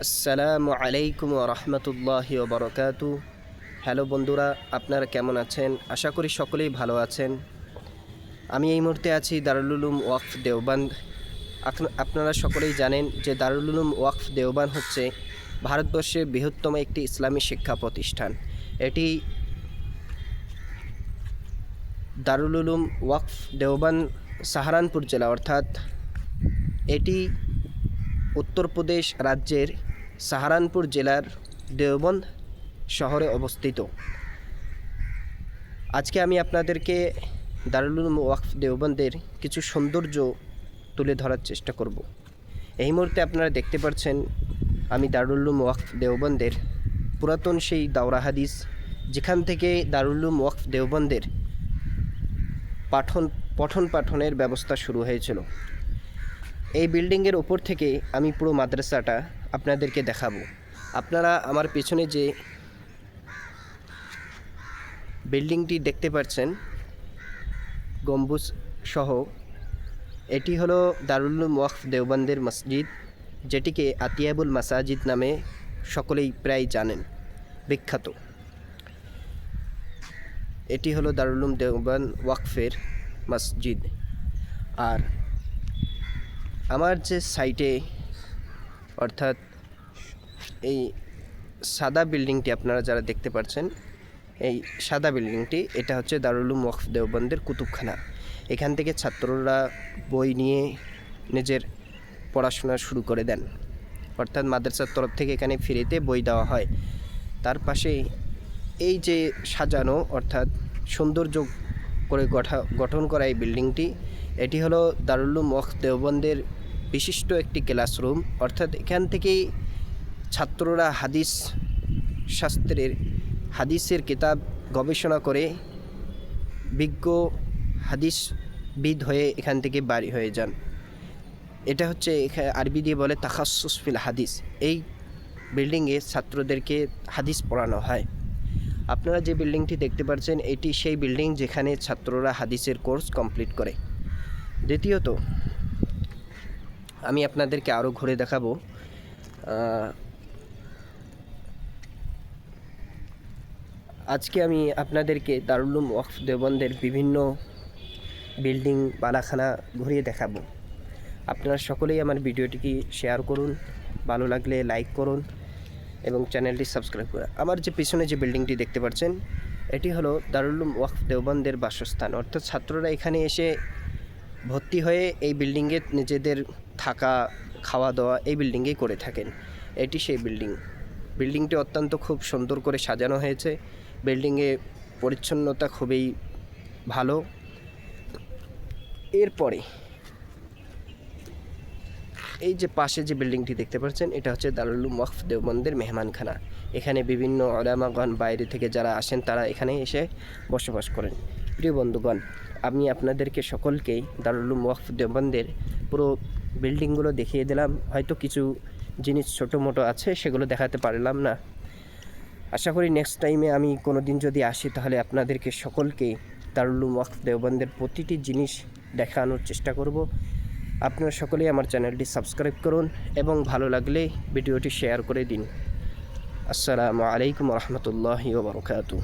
আসসালামু আলাইকুম রহমতুল্লাহি ওবরকাতু হ্যালো বন্ধুরা, আপনারা কেমন আছেন? আশা করি সকলেই ভালো আছেন। আমি এই মুহূর্তে আছি দারুল উলুম ওয়াকফ দেওবান্দ আপ- আপনারা সকলেই জানেন যে দারুল উলুম ওয়াকফ দেওবান হচ্ছে ভারতবর্ষের বৃহত্তম একটি ইসলামী শিক্ষা প্রতিষ্ঠান। এটি দারুল উলুম ওয়াকফ দেওবান সাহারানপুর জেলা, অর্থাৎ এটি উত্তরপ্রদেশ রাজ্যের সাহারানপুর জেলার দেওবন্দ শহরে অবস্থিত। আজকে আমি আপনাদেরকে দারুল ওয়াকফ দেওবন্দের কিছু সৌন্দর্য তুলে ধরার চেষ্টা করব। এই মুহূর্তে আপনারা দেখতে পাচ্ছেন, আমি দারুল উলুম ওয়াকফ দেওবন্দের পুরাতন সেই দাওরা হাদিস, যেখান থেকে দারুল উলুম ওয়াকফ দেওবন্দের পাঠন পঠন পাঠনের ব্যবস্থা শুরু হয়েছিল। এই বিল্ডিংয়ের ওপর থেকে আমি পুরো মাদ্রাসাটা আপনাদেরকে দেখাবো। আপনারা আমার পেছনে যে বিল্ডিংটি দেখতে পাচ্ছেন, গম্বুজ সহ, এটি হলো দারুল ওয়াকফ দেওবন্দের মসজিদ, যেটিকে আতিয়াবুল মাসাজিদ নামে সকলেই প্রায় জানেন, বিখ্যাত। এটি হলো দারুল উলুম দেওবান ওয়াকফের মসজিদ। আর আমার যে সাইটে অর্থাৎ এই সাদা বিল্ডিংটি আপনারা যারা দেখতে পাচ্ছেন এই সাদা বিল্ডিংটি এটা হচ্ছে দারুল ওয়াকফ দেওবন্দের কুতুবখানা। এখান থেকে ছাত্ররা বই নিয়ে নিজের পড়াশোনা শুরু করে দেন। অর্থাৎ মাদ্রাসার তরফ থেকে এখানে ফিরেতে বই দেওয়া হয়। তার পাশে এই যে সাজানো, অর্থাৎ সৌন্দর্য করে গঠা, গঠন করা এই বিল্ডিংটি। এটি হলো দারুল উলুম ওয়াকফ দেওবন্দের বিশিষ্ট একটি ক্লাসরুম। অর্থাৎ এখান থেকেই ছাত্ররা হাদিস শাস্ত্রের, হাদিসের কিতাব গবেষণা করে বিজ্ঞ হাদিসবিদ হয়ে এখান থেকে বাড়ি হয়ে যান। এটা হচ্ছে আরবি দিয়ে বলে তাখাসুস ফিল হাদিস। এই বিল্ডিংয়ে ছাত্রদেরকে হাদিস পড়ানো হয়। আপনারা যে বিল্ডিংটি দেখতে পাচ্ছেন এটি সেই বিল্ডিং যেখানে ছাত্ররা হাদিসের কোর্স কমপ্লিট করে। দ্বিতীয়ত, আমি আপনাদেরকে আরও ঘুরে দেখাবো আজকে আমি আপনাদেরকে দারুলুম ওয়াকফ দেবন্দের বিভিন্ন বিল্ডিং বালাখানা ঘুরিয়ে দেখাবো। আপনারা সকলেই আমার ভিডিওটিকে শেয়ার করুন, ভালো লাগলে লাইক করুন এবং চ্যানেলটি সাবস্ক্রাইব করুন আমার যে পিছনে যে বিল্ডিংটি দেখতে পাচ্ছেন, এটি হলো দারুলুম ওয়াকফ দেওবন্দের বাসস্থান। অর্থাৎ ছাত্ররা এখানে এসে ভর্তি হয়ে এই বিল্ডিংয়ে নিজেদের থাকা, খাওয়া দাওয়া এই বিল্ডিংয়েই করে থাকেন। এটি সেই বিল্ডিং। বিল্ডিংটি অত্যন্ত খুব সুন্দর করে সাজানো হয়েছে। বিল্ডিংয়ে পরিচ্ছন্নতা খুবই ভালো। এরপরে এই যে পাশে যে বিল্ডিংটি দেখতে পাচ্ছেন, এটা হচ্ছে দারুল ওয়াকফ দেওবন্দের মেহমানখানা। এখানে বিভিন্ন ওলামাগণ বাইরে থেকে যারা আসেন, তারা এখানে এসে বসবাস করেন। প্রিয় বন্ধুগণ, আমি আপনাদেরকে সকলকেই দারুল উলুম দেওবন্দের পুরো বিল্ডিংগুলো দেখিয়ে দিলাম। হয়তো কিছু জিনিস ছোটো মোটো আছে, সেগুলো দেখাতে পারলাম না। আশা করি নেক্সট টাইমে আমি কোনো দিন যদি আসি, তাহলে আপনাদেরকে সকলকেই দারুল উলুম দেওবন্দের প্রতিটি জিনিস দেখানোর চেষ্টা করব। আপনারা সকলেই আমার চ্যানেলটি সাবস্ক্রাইব করুন এবং ভালো লাগলে ভিডিওটি শেয়ার করে দিন। আসসালামু আলাইকুম রহমতুল্লাহ ওবরকাতু